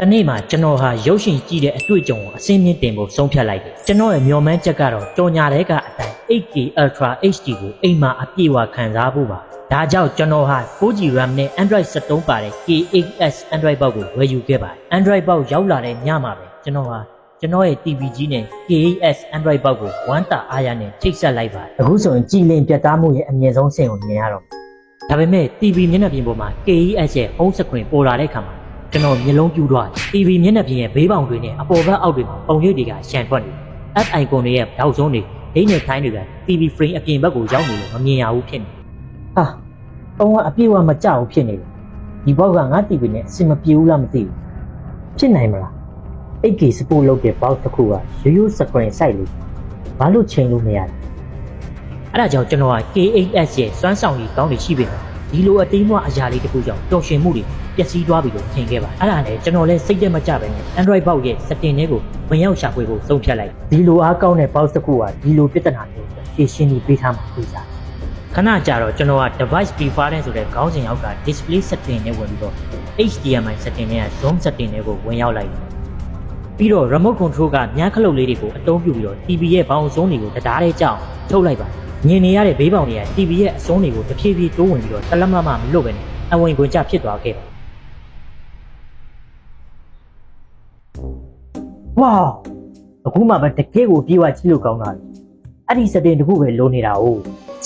တနေ့မှာကျွန်တော်ဟာရုပ်ရှင်ကြည့်တဲ့အတွေ့အကြုံကိုအစင်းမြင့်တင်ဖို့ဆုံးဖြတ်လိုက်တယ်ကျွန်တော်ရဲ့မျှော်မှန်းချက်ကတော့ကြော်ညာတဲ့ကအတိုင်း 8K Ultra HD ကိုအိမ်မှာအပြည့်အဝခံစားဖို့ပါဒါကြောင့်ကျွန်တော်ဟာ 4G RAM နဲ့ Android 73ပါတဲ့ K8s Android ဘောက်ကိုဝယ်ယူခဲ့ပါတယ် Android ဘောက်ရောက်လာတဲ့ညမှာပဲကျွန်တော်ဟာကျွန်တော်ရဲ့ TV ကြီးနဲ့ K8s Android ဘောက်ကိုဝမ်းတာအားရနဲ့ချိတ်ဆက်လိုက်ပါတယ်အခုဆိုရင်ကြည်လင်ပြတ်သားမှုရဲ့အမြင့်ဆုံးဆင့်ကိုမြင်ရတော့မယ်ဒါပေမဲ့ TV မျက်နှာပြင်ပေါ်မှာ KES ရဲ့ home screen ပေါ်လာတဲ့အခါမှာ ကျွန်တော်မျက်လုံးပြူသွားတယ် TV မျက်နှာပြင်ရဲ့ဘေးပေါင်တွေနဲ့အပေါ်ဘက်အောက်တွေမှာပုံရိပ်တွေကရှန်ထွက်နေတယ် app icon တွေရဲ့တောက်ဆုံးတွေဒိတ်နဲ့ခိုင်းတွေက TV frame အပြင်ဘက်ကိုရောက်နေလို့မမြင်ရဘူးဖြစ်နေဟာပုံကအပြည့်အဝမကြောက်ဘူးဖြစ်နေတယ်ဒီဘောက်ကငါ TV နဲ့အဆင်မပြေဘူးလားမသိဘူးဖြစ်နိုင်မလား 8K support လုပ်တဲ့ box တစ်ခုကရိုးရိုး screen site လေးဘာလို့ချိန်လို့မရလဲအဲ့ဒါကြောင့်ကျွန်တော်က K8s ရဲ့စွမ်းဆောင်ရည်ကောင်းတွေရှိပေမဲ့ ဒီလိုအသိမ်းမွအရာလေးတစ်ခုကြောင့်ပျော်ရွှင်မှုတွေပျက်စီးသွားပြီလို့ထင်ခဲ့ပါအဲ့ဒါနဲ့ကျွန်တော်လည်းစိတ်သက်မကြပဲနဲ့ Android box ရဲ့ setting တွေကိုဝင်ရောက်ရှာဖွေဖို့ဆုံးဖြတ်လိုက်ဒီလိုအားကောင်းတဲ့ box တစ်ခုကဒီလိုပြဿနာမျိုးကိုဖြေရှင်းပြီးပေးထားမှာသိစားခဏကြာတော့ကျွန်တော်က device preference ဆိုတဲ့ခေါင်းစဉ်အောက်က display setting နဲ့ဝင်ပြီးတော့ HDMI setting နဲ့ zoom setting တွေကိုဝင်ရောက်လိုက်တယ်ပြီးတော့ remote control ကမြန်းခလုတ်လေးတွေကိုအသုံးပြုပြီးတော့ TV ရဲ့ဘောင်အစုံးတွေကိုတရားတဲ့ကြောင်းထုတ်လိုက်ပါတယ်။ မြင်နေရတဲ့ဘေးဘောင်တွေက TV ရဲ့အစုံးတွေကိုတဖြည်းဖြည်းတိုးဝင်ပြီးတော့တလက်မမမလွတ်ပဲနဲ့အဝင်ခွင်ကျဖြစ်သွားခဲ့တယ်။ဝေါအခုမှပဲတကယ်ကိုပြေးဝကြည့်လို့ကောင်းတာလေ။အဲ့ဒီ setting တခုပဲလိုနေတာ哦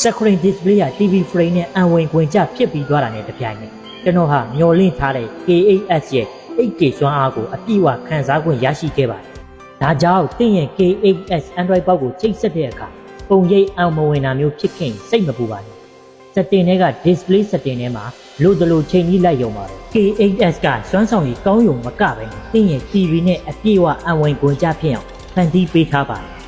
screen display က TV frame နဲ့အဝင်ခွင်ကျဖြစ်ပြီးသွားတာနဲ့တပြိုင်နက်ကျွန်တော်ဟာမျော်လင့်ထားတဲ့ K8s ရဲ့ 8K စွမ်းအားကိုအပြည့်အဝခံစား권ရရှိခဲ့ပါတယ်။ဒါကြောင့်သင်ရဲ့ K8s Android ဘောက်ကိုချိတ်ဆက်တဲ့အခါ ပုံရိပ်အောင်မဝင်တာမျိုးဖြစ်ခင်စိတ်မပူပါနဲ့။ setting တွေက display setting ထဲမှာလို့တလို့ချိန်ကြီးလိုက်ရုံပါပဲ။ K8s ကစွမ်းဆောင်ရည်ကောင်းယုံမကပဲနဲ့သင်ရဲ့ TV နဲ့အပြည့်အဝအဝင်권ကြဖြစ်အောင်ဖန်တီးပေးထားပါတယ်